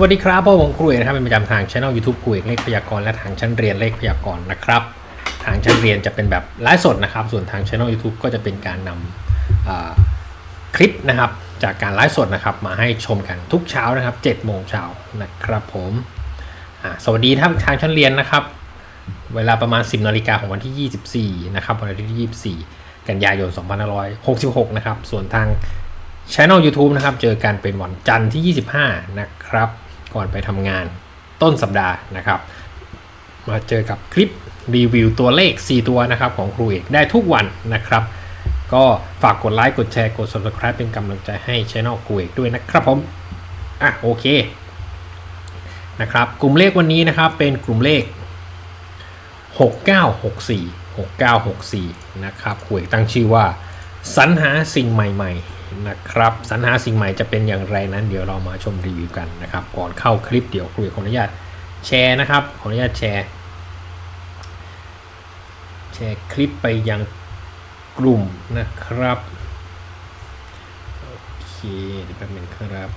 วัสดีครับพ่อผมครูเอกนะครับเป็นประจำทางช่อง YouTube ครูเอกเลขพยากรณ์และทางชั้นเรียนเลขพยากรณ์นะครับ ทางชั้นเรียนจะเป็นแบบไลฟ์สดนะครับ ส่วนทางช่อง YouTube ก็จะเป็นการนำอ่าคลิปนะครับ จากการไลฟ์สดนะครับ มาให้ชมกันทุกเช้านะครับ7โมงเช้านะครับผมสวัสดีท่านทางชั้นเรียนนะครับ เวลาประมาณ 10นาฬิกาของวันที่ 24นะครับวันที่ 24 กันยายน2566 นะครับ ส่วนทาง Channel YouTube นะครับ เจอกันเป็นวันจันทร์ที่ 25 นะครับ ก่อนไปทำงานต้นสัปดาห์นะครับ มาเจอกับคลิปรีวิวตัวเลข 4 ตัวนะครับของครูเอกได้ทุกวันนะครับ ก็ฝากกดไลค์กดแชร์กด Subscribe เป็นกำลังใจให้ Channel ครูเอกด้วยนะครับผมอะโอเคนะครับกลุ่มเลขวันนี้นะครับเป็นกลุ่มเลข 6964 6964 นะครับครูเอกตั้งชื่อว่าสรรหาสิ่งใหม่ ๆ นะครับสรรหาสิ่งใหม่จะเป็นอย่างไรนั้น เดี๋ยวเรามาชมรีวิวกันนะครับ ก่อนเข้าคลิปเดี๋ยวคุยขออนุญาตแชร์นะครับ ขออนุญาตแชร์ แชร์คลิปไปยังกลุ่มนะครับ โอเคเดี๋ยวแป๊บนึงครับ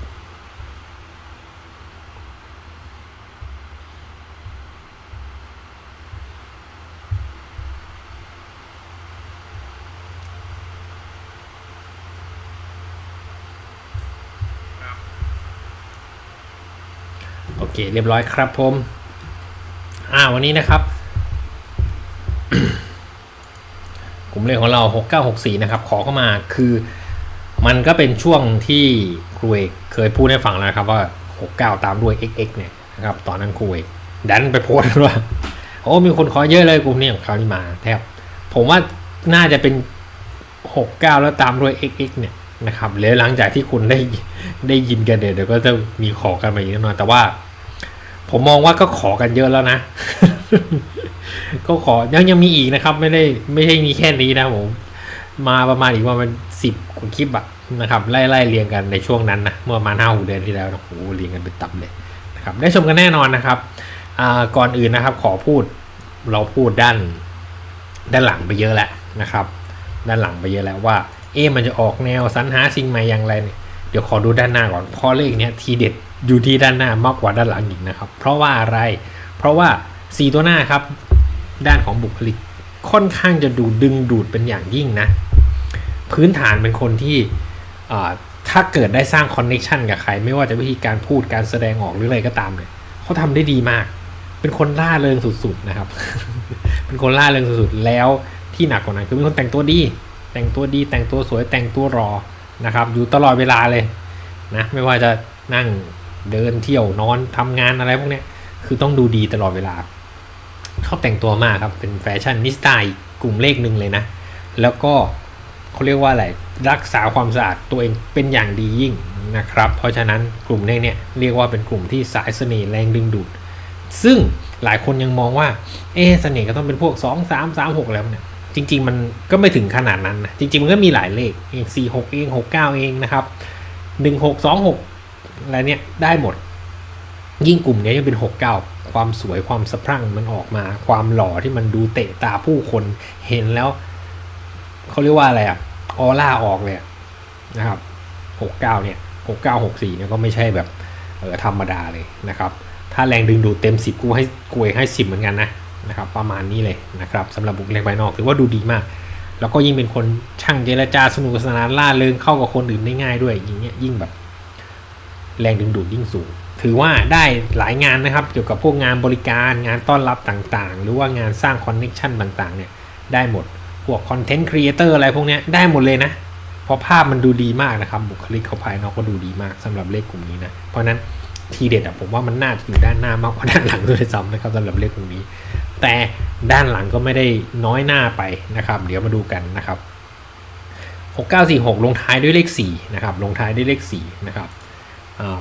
เคเรียบร้อยครับผม อ่าวันนี้นะครับ กลุ่มเลขของเรา 6964 นะครับ ขอเข้ามาคือ มันก็เป็นช่วงที่ครูเอกเคยพูดให้ฟังแล้วครับว่า 69 ตามด้วย XX เนี่ยนะครับ ตอนนั้นครูเอกดันไปโพสต์ว่าโอ้มีคนขอเยอะเลยกลุ่มนี้ของเขานี่มา แทบ ผมว่าน่าจะเป็น 69 แล้วตามด้วย XX เนี่ยนะครับแล้วหลังจากที่คุณได้ได้ยินกันเดี๋ยวเดี๋ยวก็จะมีขอกันมาอีกแน่นอนแต่ว่า ผมมองว่าก็ขอกันเยอะแล้วนะ ก็ขอยังยังมีอีกนะครับ ไม่ได้ไม่ใช่มีแค่นี้นะผมมาประมาณอีกประมาณสิบกว่าคลิปอะนะครับไล่ไล่เรียงกันในช่วงนั้นนะเมื่อประมาณห้าหกเดือนที่แล้วนะโอ้โหเรียงกันเป็นตับเลยนะครับได้ชมกันแน่นอนนะครับก่อนอื่นนะครับ ขอพูดเราพูดด้านด้านหลังไปเยอะแล้วนะครับ ด้านหลังไปเยอะแล้วว่า เอ๊มันจะออกแนวสรรหาสิ่งใหม่อย่างไรเนี่ยเดี๋ยวขอดูด้านหน้าก่อนเพราะเลขเนี้ยทีเด็ด อยู่ที่ด้านหน้ามากกว่าด้านหลังอีกนะครับ เพราะว่าอะไร เพราะว่าสีตัวหน้าครับ ด้านของบุคลิกค่อนข้างจะดูดึงดูดเป็นอย่างยิ่งนะ พื้นฐานเป็นคนที่ถ้าเกิดได้สร้างคอนเน็ชันกับใคร ไม่ว่าจะวิธีการพูดการแสดงออกหรืออะไรก็ตามเนี่ยเขาทำได้ดีมาก เป็นคนล่าเริงสุดๆนะครับ เป็นคนล่าเริงสุดๆแล้วที่หนักกว่านั้นคือเป็นคนแต่งตัวดี แต่งตัวดี แต่งตัวสวยแต่งตัวรอนะครับ อยู่ตลอดเวลาเลยนะไม่ว่าจะนั่ง เดินเที่ยวนอนทำงานอะไรพวกเนี้ยคือต้องดูดีตลอดเวลาเขาแต่งตัวมากครับ เป็นแฟชั่นนิสตาอีกลุ่มเลขหนึ่งเลยนะ แล้วก็เขาเรียกว่าอะไรรักษาความสะอาดตัวเองเป็นอย่างดียิ่งนะครับ เพราะฉะนั้นกลุ่มเลขเนี่ยเรียกว่าเป็นกลุ่มที่สายเสน่ห์แรงดึงดูด ซึ่งหลายคนยังมองว่า เอ๊เสน่ห์ก็ต้องเป็นพวก 2 3 3 6 แล้วเนี่ยจริง ๆ มันก็ไม่ถึงขนาดนั้นนะจริง ๆ มันก็มีหลายเลขเอง4 6 เอง 6 9 เองนะครับ 1 6 2 6 อะเนี่ยได้หมด ยิ่งกลุ่มเนี้ยยังเป็น6 9ความสวยความสะพรั่งมันออกมา ความหล่อที่มันดูเตะตาผู้คนเห็นแล้วเขาเรียกว่าอะไรอะออร่าออกเลยนะครับ69เนี่ย69 64เนี่ยก็ไม่ใช่แบบเออธรรมดาเลยนะครับ ถ้าแรงดึงดูดเต็ม10กูให้กูให้10เหมือนกันนะนะครับ ประมาณนี้เลยนะครับสำหรับบุคลิกภายนอกถือว่าดูดีมาก แล้วก็ยิ่งเป็นคนช่างเจรจาสนุกสนานล่าเริงเข้ากับคนอื่นได้ง่ายด้วยอย่างเงี้ยยิ่งแบบ แรงดึงดูดยิ่งสูง ถือว่าได้หลายงานนะครับ เกี่ยวกับพวกงานบริการงานต้อนรับต่างๆ หรือว่างานสร้างคอนเน็ชันต่างๆเนี่ยได้หมดพวกคอนเทนต์ครีเอเตอร์อะไรพวกนี้ได้หมดเลยนะเพราะภาพมันดูดีมากนะครับ บุคลิกเขาภายนอกก็ดูดีมากสำหรับเลขกลุ่มนี้นะเพราะนั้นทีเด็ดอะผมว่ามันน่าจะอยู่ด้านหน้ามากกว่าด้านหลังด้วยซ้ำนะครับสำหรับเลขกลุ่มนี้ แต่ด้านหลังก็ไม่ได้น้อยหน้าไปนะครับ เดี๋ยวมาดูกันนะครับ6946 ลงท้ายด้วยเลข4นะครับลงท้ายด้วยเลข4นะครับ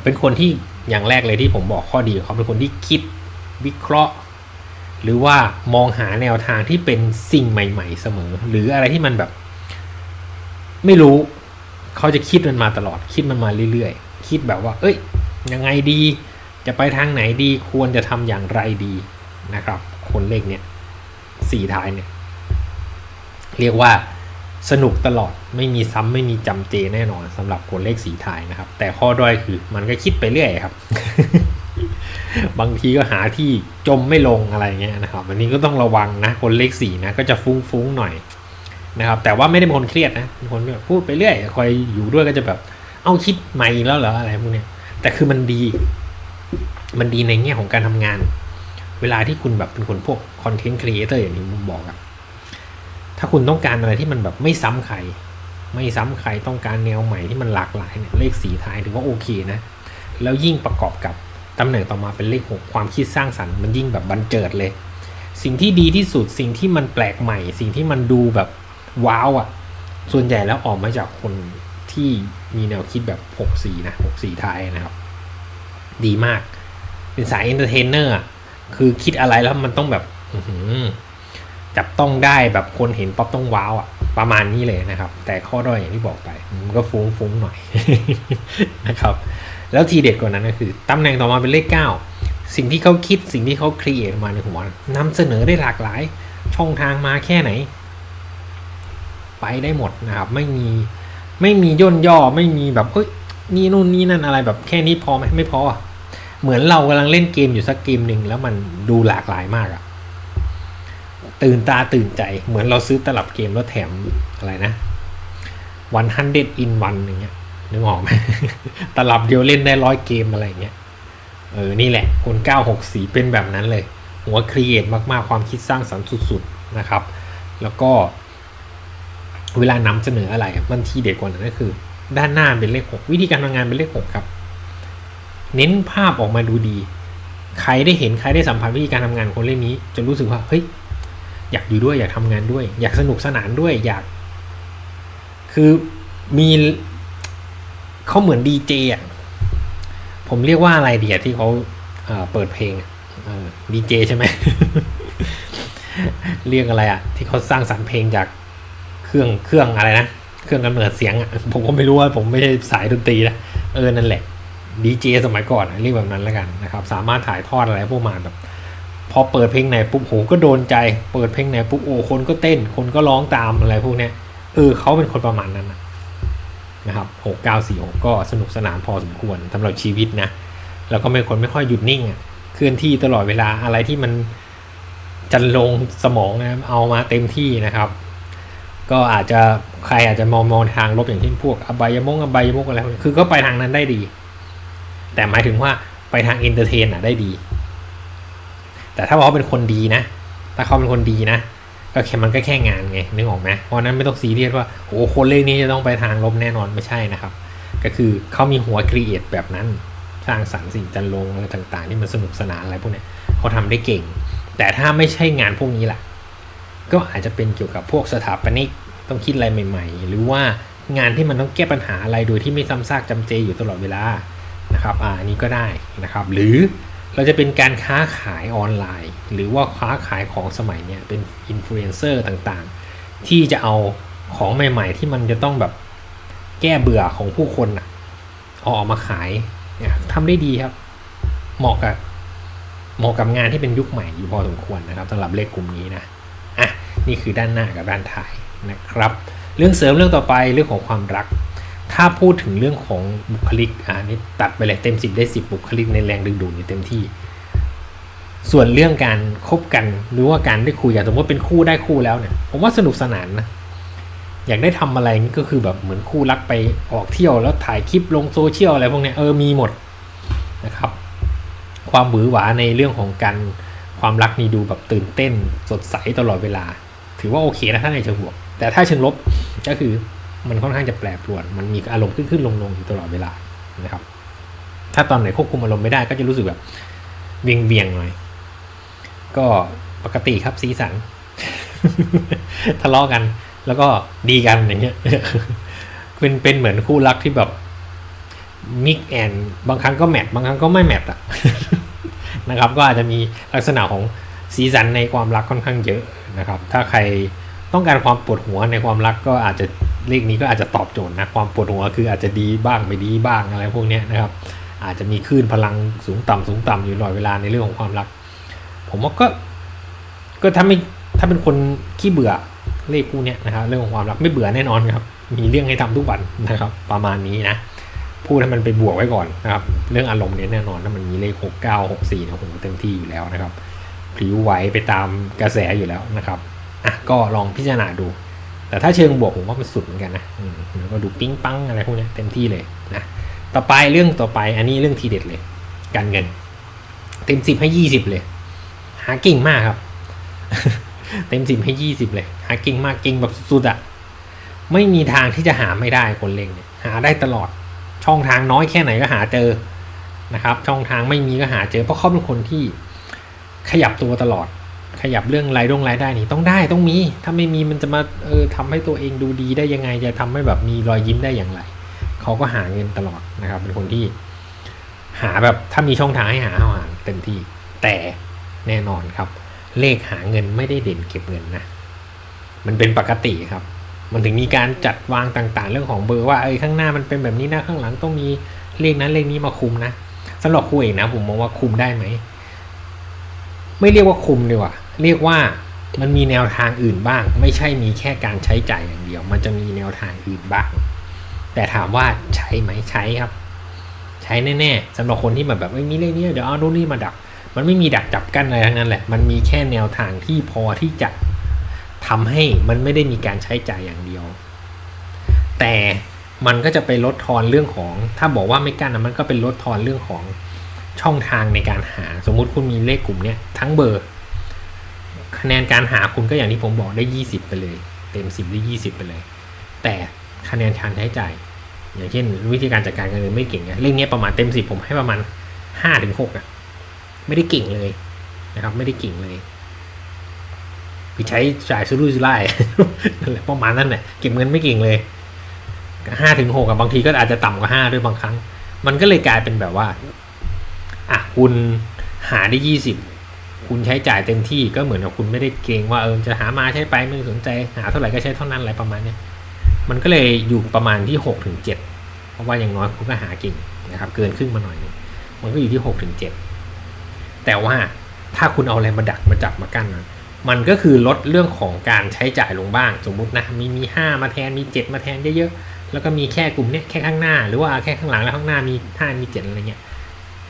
เป็นคนที่อย่างแรกเลยที่ผมบอกข้อดีเขาเป็นคนที่คิดวิเคราะห์ หรือว่ามองหาแนวทางที่เป็นสิ่งใหม่ ๆ เสมอ หรืออะไรที่มันแบบ ไม่รู้เขาจะคิดมันมาตลอด คิดมันมาเรื่อยๆ คิดแบบว่า เอ้ย ยังไงดี จะไปทางไหนดี ควรจะทำอย่างไรดีนะครับ คนเลขเนี่ยสี่ท้ายเนี่ย เรียกว่า สนุกตลอดไม่มีซ้ำไม่มีจำเจแน่นอนสำหรับคนเลขสีไทายนะครับ แต่ข้อด้อยคือมันก็คิดไปเรื่อยครับ บางทีก็หาที่จมไม่ลงอะไรเงี้ยนะครับอันนี้ก็ต้องระวังนะคนเลขสีนะก็จะฟุ้งฟ้งๆหน่อยนะครับแต่ว่าไม่ได้เป็นคนเครียดนะเป็นคนแบบพูดไปเรื่อยคอยอยู่ด้วยก็จะแบบ เอาคิดใหม่แล้วเหรออะไรพวกเนี้ยแต่คือมันดี มันดีในแง่ของการทำงาน เวลาที่คุณแบบเป็นคนพวกคอนเทนต์ครีเอเตอร์อย่างที่ผมบอกอะ ถ้าคุณต้องการอะไรที่มันแบบไม่ซ้ำใคร ไม่ซ้ำใครต้องการแนวใหม่ที่มันหลากหลายเนี่ยเลขสีท้ายถือว่าโอเคนะแล้วยิ่งประกอบกับตำแหน่งต่อมาเป็นเลขหกความคิดสร้างสรรค์มันยิ่งแบบบันเจิดเลย สิ่งที่ดีที่สุดสิ่งที่มันแปลกใหม่ สิ่งที่มันดูแบบว้าวอะ่ะ ส่วนใหญ่แล้วออกมาจากคนที่มีแนวคิดแบบหกสีนะหกสีไทยนะครับ ดีมาก เป็นสายเอนเตอร์เทนเนอร์คือคิดอะไรแล้วมันต้องแบบอื จับต้องได้แบบคนเห็นป๊อปต้องว้าวอะประมาณนี้เลยนะครับ แต่ข้อด้อยอย่างที่บอกไปมันก็ฟุ้งฟุ้งๆหน่อยนะครับ แล้วทีเด็ดกว่านั้นก็คือตำแหน่งต่อมาเป็นเลข 9 สิ่งที่เขาคิดสิ่งที่เขาครีเอทมาในหัวนำเสนอได้หลากหลาย ช่องทางมาแค่ไหน ไปได้หมดนะครับ ไม่มีไม่มีย่นย่อไม่มีแบบเฮ้ยนี่นู่นนี่นั่นอะไรแบบแค่นี้พอไหมไม่พอเหมือนเรากำลังเล่นเกมอยู่สักเกมหนึ่งแล้วมันดูหลากหลายมากอะ ตื่นตาตื่นใจเหมือนเราซื้อตลับเกมแล้วแถมอะไรนะวันฮันเดดอินวันอย่างเงี้ยนึกออกไหมตลับเดียวเล่นได้ร้อยเกมอะไรเงี้ยเออ นี่แหละคน964เป็นแบบนั้นเลย หัวครีเอทมาก ๆ ความคิดสร้างสรรค์สุด ๆ นะครับ แล้วก็ เวลานำเสนออะไรมันทีเด็ดกว่านั้นก็คือ ด้านหน้าเป็นเลข 6 วิธีการทำงานเป็นเลข 6 ครับ เน้นภาพออกมาดูดี ใครได้เห็นใครได้สัมผัสวิธีการทำงานคนเล่นนี้ จะรู้สึกว่า เฮ้ย อยากอยู่ด้วย อยากทำงานด้วย อยากสนุกสนานด้วย อยาก คือมีเขาเหมือนดีเจอะผมเรียกว่าอะไรเดียที่เขาเปิดเพลงดีเจใช่ไหมเรียกอะไรอะ ที่เขาสร้างสรรค์เพลงจากเครื่องเครื่องอะไรนะเครื่องกำเนิดเสียงอะผมก็ไม่รู้ว่าผมไม่ใช่สายดนตรีนะเออนั่นแหละดีเจสมัยก่อนเรียกแบบนั้นแล้วกันนะครับ สามารถถ่ายทอดอะไรพวกมาแบบ อเปิดเพลงไหนปุ๊บโหก็โดนใจ เปิดเพลงไหนปุ๊บโอ้คนก็เต้น คนก็ร้องตามอะไรพวกเนี้ยเออเขาเป็นคนประมาณนั้นนะนะครับ6946ก็สนุกสนานพอสมควรสำหรับชีวิตนะแล้วก็ไม่คนไม่ค่อยหยุดนิ่งอะเคลื่อนที่ตลอดเวลาอะไรที่มันจันลงสมองนะเอามาเต็มที่นะครับ ก็อาจจะใครอาจจะมองมองทางลบอย่างเช่นพวกอบายมงอบายมุกอะไรคือก็ไปทางนั้นได้ดี แต่หมายถึงว่าไปทางเอนเตอร์เทนอะได้ดี แต่ถ้าเขาเป็นคนดีนะ ถ้าเขาเป็นคนดีนะ ก็แค่มันก็แค่งานไงนึกออกไหมเพราะนั้นไม่ต้องซีเรียสว่าโอ้คนเลขนี้จะต้องไปทางลบแน่นอนไม่ใช่นะครับ ก็คือเขามีหัวครีเอทแบบนั้นสร้างสรรค์สิ่งจันลงอะไรต่างๆที่มันสนุกสนานอะไรพวกนี้เขาทำได้เก่ง แต่ถ้าไม่ใช่งานพวกนี้ล่ะ ก็อาจจะเป็นเกี่ยวกับพวกสถาปนิกต้องคิดอะไรใหม่ ๆ หรือว่างานที่มันต้องแก้ปัญหาอะไรโดยที่ไม่ซ้ำซากจำเจอยู่ตลอดเวลานะครับอ่าอันนี้ก็ได้นะครับ หรือ เราจะเป็นการค้าขายออนไลน์ หรือว่าค้าขายของสมัยเนี้ยเป็นอินฟลูเอนเซอร์ต่างๆ ที่จะเอาของใหม่ ๆ ที่มันจะต้องแบบแก้เบื่อของผู้คนอะเอาออกมาขายเนี่ยทำได้ดีครับ เหมาะกับเหมาะกับงานที่เป็นยุคใหม่อยู่พอสมควรนะครับสำหรับเลขกลุ่มนี้นะอะนี่คือด้านหน้ากับด้านท้ายนะครับ เรื่องเสริมเรื่องต่อไปเรื่องของความรัก ถ้าพูดถึงเรื่องของบุคลิกอ่านี่ตัดไปเลยเต็มสิบได้สิบบุคลิกในแรงดึงดูดนี่เต็มที่ ส่วนเรื่องการคบกันหรือว่าการได้คุยอย่างสมมติเป็นคู่ได้คู่แล้วเนี่ยผมว่าสนุกสนานนะอยากได้ทำอะไรนี่ก็คือแบบเหมือนคู่รักไปออกเที่ยวแล้วถ่ายคลิปลงโซเชียลอะไรพวกเนี้ยเออมีหมดนะครับ ความหวือหวาในเรื่องของการความรักนี่ดูแบบตื่นเต้น สดใสตลอดเวลา ถือว่าโอเคนะถ้าในเชิงบวก แต่ถ้าเชิงลบก็คือ มันค่อนข้างจะแปรปรวน มันมีอารมณ์ขึ้นขึ้นลงลงอยู่ตลอดเวลานะครับ ถ้าตอนไหนควบคุมอารมณ์ไม่ได้ก็จะรู้สึกแบบเวียงเวียงหน่อย ก็ปกติครับสีสัน ทะเลาะกัน แล้วก็ดีกันอย่างเงี้ย เป็นเป็นเหมือนคู่รักที่แบบมิกแอนบางครั้งก็แมทบางครั้งก็ไม่แมทอะนะครับ ก็อาจจะมีลักษณะของสีสันในความรักค่อนข้างเยอะนะครับ ถ้าใครต้องการความปวดหัวในความรักก็อาจจะเลขนี้ก็อาจจะตอบโจทย์นะความปวดหัวคืออาจจะดีบ้างไม่ดีบ้างอะไรพวกนี้นะครับ อาจจะมีคลื่นพลังสูงต่ำสูงต่ำอยู่ตลอดเวลาในเรื่องของความรัก ผมว่าก็ ก็ถ้าไม่ถ้าเป็นคนขี้เบื่อเลขคู่เนี้ยนะครับ เรื่องของความรักไม่เบื่อแน่นอนครับ มีเรื่องให้ทำทุกวันนะครับ ประมาณนี้นะพูดให้มันไปบวกไว้ก่อนนะครับ เรื่องอารมณ์เนี้ยแน่นอนถ้ามันมีเลขหกเก้าหกสี่นะผมเต็มที่อยู่แล้วนะครับพลิ้วไหวไปตามกระแสอยู่แล้วนะครับอะก็ลองพิจารณาดู แต่ถ้าเชิงบวกผมว่ามันสุดเหมือนกันนะแล้วก็ดูปิ้งปังอะไรพวกนี้เต็มที่เลยนะต่อไปเรื่องต่อไปอันนี้เรื่องทีเด็ดเลย การเงิน เต็มสิบให้ยี่สิบเลย หาเก่งมากครับ เต็มสิบให้ยี่สิบเลย หาเก่งมากเก่งแบบสุดๆอะไม่มีทางที่จะหาไม่ได้คนเล่งเนี่ยหาได้ตลอดช่องทางน้อยแค่ไหนก็หาเจอนะครับ ช่องทางไม่มีก็หาเจอ เพราะเขาเป็นคนที่ขยับตัวตลอด ขยับเรื่องรายดงรายได้นี่ต้องได้ต้องมี ถ้าไม่มีมันจะมาเออทำให้ตัวเองดูดีได้ยังไง จะทำให้แบบมีรอยยิ้มได้อย่างไร เขาก็หาเงินตลอดนะครับ เป็นคนที่ หาแบบถ้ามีช่องทางให้หาเอาหาเต็มที่ แต่แน่นอนครับ เลขหาเงินไม่ได้เด่นเก็บเงินนะ มันเป็นปกติครับ มันถึงมีการจัดวางต่างๆ เรื่องของเบอร์ว่าเอ้ยข้างหน้ามันเป็นแบบนี้นะข้างหลังต้องมีเลขนั้นเลขนี้มาคุมนะสำหรับครูเองนะผมมองว่าคุมได้ไหมไม่เรียกว่าคุมดีกว่า เรียกว่ามันมีแนวทางอื่นบ้าง ไม่ใช่มีแค่การใช้จ่ายอย่างเดียว มันจะมีแนวทางอื่นบ้าง แต่ถามว่าใช้ไหมใช้ครับ ใช้แน่ๆสำหรับคนที่แบบแบบไม่มีเลขนี้เดี๋ยวเอาโน่นนี่มาดัก มันไม่มีดักจับกั้นอะไรทั้งนั้นแหละ มันมีแค่แนวทางที่พอที่จะทำให้มันไม่ได้มีการใช้จ่ายอย่างเดียว แต่มันก็จะไปลดทอนเรื่องของ ถ้าบอกว่าไม่กั้นนะมันก็เป็นลดทอนเรื่องของช่องทางในการหา สมมุติคุณมีเลขกลุ่มเนี้ยทั้งเบอร์ คะแนนการหาคุณก็อย่างที่ผมบอกได้ 20 ไปเลย เต็ม 10 ได้ 20 ไปเลย แต่คะแนนการใช้จ่าย อย่างเช่น วิธีการจัดการเงินไม่เก่งอะเลขเนี้ประมาณเต็ม 10 ผมให้ประมาณ5ถึง6อะไม่ได้เก่งเลยนะครับ ไม่ได้เก่งเลยคือใช้จ่ายซื้อรุ่ยซื้อไล่นั่นแหละประมาณนั้นแหละเก็บเงินไม่เก่งเลยห้าถึงหกอะบางทีก็อาจจะต่ำกว่าห้าด้วยบางครั้ง มันก็เลยกลายเป็นแบบว่าอะคุณหาได้ยี่สิบ คุณใช้จ่ายเต็มที่ก็เหมือนกับคุณไม่ได้เกรงว่าเออจะหามาใช้ไปไม่สนใจหาเท่าไหร่ก็ใช้เท่านั้นอะไรประมาณเนี้ยมันก็เลยอยู่ประมาณที่หกถึงเจ็ดเพราะว่าอย่างน้อยคุณก็หาเก่งนะครับเกินครึ่งมาหน่อยนึงมันก็อยู่ที่หกถึงเจ็ดแต่ว่าถ้าคุณเอาอะไรมาดักมาจับมากั้นมันมันก็คือลดเรื่องของการใช้จ่ายลงบ้าง สมมุตินะมีมีห้ามาแทนมีเจ็ดมาแทนเยอะๆแล้วก็มีแค่กลุ่มเนี้ยแค่ข้างหน้า หรือว่าแค่ข้างหลังแล้วข้างหน้ามีห้ามีเจ็ดอะไรเงี้ย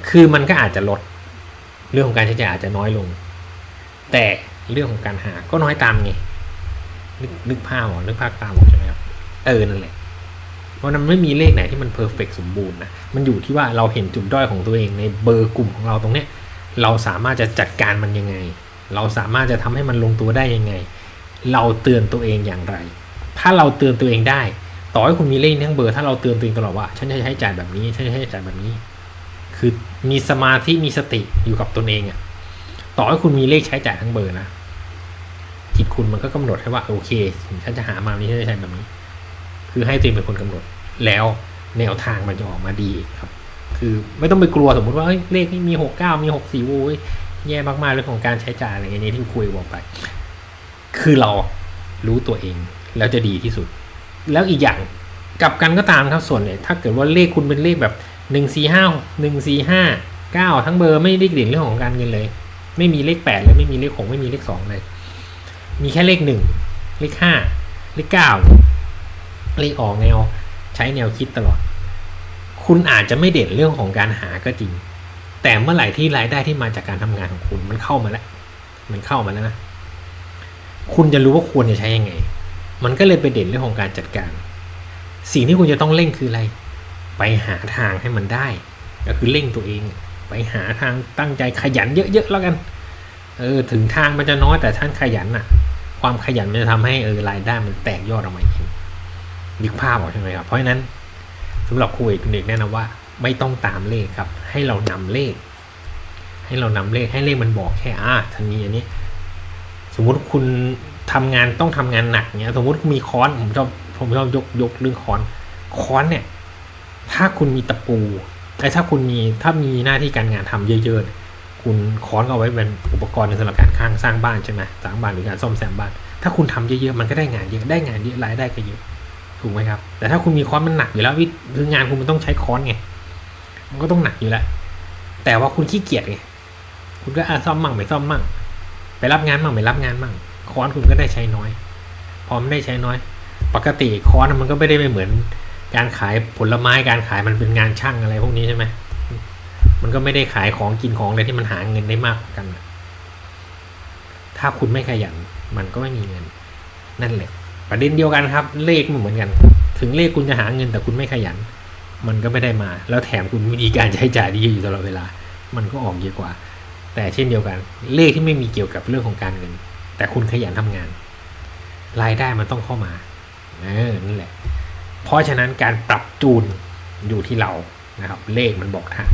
คือมันก็อาจจะลด เรื่องของการใช้จ่ายอาจจะน้อยลง แต่เรื่องของการหาก็น้อยตามไงนึกนึกภาพออกนึกภาพตามออกใช่ไหมครับเออนั่นแหละเพราะนั้นไม่มีเลขไหนที่มันเพอร์เฟกสมบูรณ์นะมันอยู่ที่ว่าเราเห็นจุดด้อยของตัวเองในเบอร์กลุ่มของเราตรงเนี้ยเราสามารถจะจัดการมันยังไง เราสามารถจะทำให้มันลงตัวได้ยังไง เราเตือนตัวเองอย่างไร ถ้าเราเตือนตัวเองได้ ต่อให้คุณมีเลขทั้งเบอร์ถ้าเราเตือนตัวเองตลอดว่า ฉันจะใช้จ่ายแบบนี้ฉันจะใช้จ่ายแบบนี้ คือมีสมาธิมีสติอยู่กับตนเองอะต่อให้คุณมีเลขใช้จ่ายทั้งเบอร์นะจิตคุณมันก็กำหนดให้ว่าโอเคฉันจะหามานี้ฉันจะใช้แบบนี้ คือให้ตัวเองเป็นคนกำหนด แล้วแนวทางมันจะออกมาดีครับ คือไม่ต้องไปกลัวสมมุติว่าเฮ้ยเลขนี้มีหกเก้ามีหกสี่โว้ยแย่มากๆเรื่องของการใช้จ่ายอะไรอย่างเงี้ยที่คุยบอกไป คือเรารู้ตัวเองแล้วจะดีที่สุด แล้วอีกอย่างกลับกันก็ตามครับส่วนเนี่ยถ้าเกิดว่าเลขคุณเป็นเลขแบบ หนึ่งสี่ห้าหนึ่งสี่ห้าเก้าทั้งเบอร์ไม่ได้เด่นเรื่องของการเงินเลย ไม่มีเลขแปดเลยไม่มีเลขหกไม่มีเลขสองเลย มีแค่เลขหนึ่งเลขห้าเลขเก้าเลขออกแนวใช้แนวคิดตลอด คุณอาจจะไม่เด่นเรื่องของการหาก็จริง แต่เมื่อไหร่ที่รายได้ที่มาจากการทำงานของคุณมันเข้ามาแล้ว มันเข้ามาแล้วนะ คุณจะรู้ว่าควรจะใช้ยังไง มันก็เลยไปเด่นเรื่องของการจัดการ สิ่งที่คุณจะต้องเร่งคืออะไร ไปหาทางให้มันได้ ก็คือเร่งตัวเอง ไปหาทางตั้งใจขยันเยอะๆแล้วกันเออถึงทางมันจะน้อยแต่ท่านขยันน่ะ ความขยันมันจะทำให้เออรายได้มันแตกยอดออกมาเองนึกภาพออกใช่ไหมครับเพราะฉะนั้นสำหรับครูเอกคุณเอกแนะนำว่า ไม่ต้องตามเลขครับ ให้เรานำเลข ให้เรานำเลขให้เลขมันบอกแค่อ่าทันนี้อันนี้ สมมุติคุณทำงานต้องทำงานหนักเนี้ย สมมุติมีค้อนผมชอบผมชอบยกยกเรื่องค้อนค้อนเนี่ย ถ้าคุณมีตะปูไอ้ถ้าคุณมีถ้ามีหน้าที่การงานทำเยอะๆ คุณค้อนก็เอาไว้เป็นอุปกรณ์ในสำหรับการข้างสร้างบ้านใช่ไหมสร้างบ้านหรือการซ่อมแซมบ้าน ถ้าคุณทำเยอะๆ มันก็ได้งานเยอะ ได้งานเยอะรายได้ก็เยอะ ถูกไหมครับ แต่ถ้าคุณมีค้อนมันหนักอยู่แล้ววิคืองานคุณมันต้องใช้ค้อนไง มันก็ต้องหนักอยู่แล้ว แต่ว่าคุณขี้เกียจไง คุณก็อะซ่อมมั่งไม่ซ่อมมั่ง ไปรับงานมั่งไม่รับงานมั่ง ค้อนคุณก็ได้ใช้น้อย พอมได้ใช้น้อย ปกติค้อร์สมันก็ไม่ได้ไม่เหมือน การขายผลไม้การขายมันเป็นงานช่างอะไรพวกนี้ใช่ไหมมันก็ไม่ได้ขายของกินของอะไรที่มันหาเงินได้มากกัน ถ้าคุณไม่ขยัน มันก็ไม่มีเงิน นั่นแหละ ประเด็นเดียวกันครับ เลขมันเหมือนกัน ถึงเลขคุณจะหาเงินแต่คุณไม่ขยัน มันก็ไม่ได้มา แล้วแถมคุณมีการใช้จ่ายที่เยอะอยู่ตลอดเวลา มันก็ออกเยอะกว่า แต่เช่นเดียวกัน เลขที่ไม่มีเกี่ยวกับเรื่องของการเงิน แต่คุณขยันทำงาน รายได้มันต้องเข้ามา เออ นั่นแหละ เพราะฉะนั้นการปรับจูนอยู่ที่เรานะครับ เลขมันบอกทาง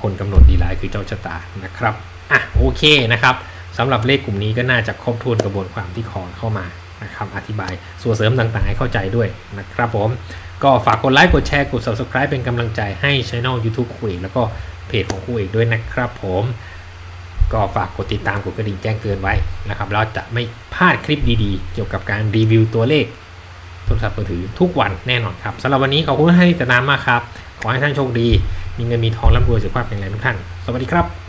คนกำหนดดีไลน์คือเจ้าชะตานะครับอะโอเคนะครับสำหรับเลขกลุ่มนี้ก็น่าจะครบถ้วนกระบวนความที่ขอเข้ามานะครับอธิบายส่วนเสริมต่างๆให้เข้าใจด้วยนะครับผม ก็ฝากกดไลค์กดแชร์กด subscribe เป็นกำลังใจให้ช่อง YouTube ครูเอกแล้วก็เพจของครูเอกด้วยนะครับผมก็ฝากกดติดตามกดกระดิ่งแจ้งเตือนไว้นะครับแล้วจะไม่พลาดคลิปดีๆ เกี่ยวกับการรีวิวตัวเลข โทรศัพท์มือถือทุกวันแน่นอนครับสำหรับวันนี้ขอบคุณท่านที่ติดตามมากครับ ขอให้ท่านโชคดี มีเงินมีทองร่ำรวยสุขภาพแข็งแรงทุกท่าน สวัสดีครับ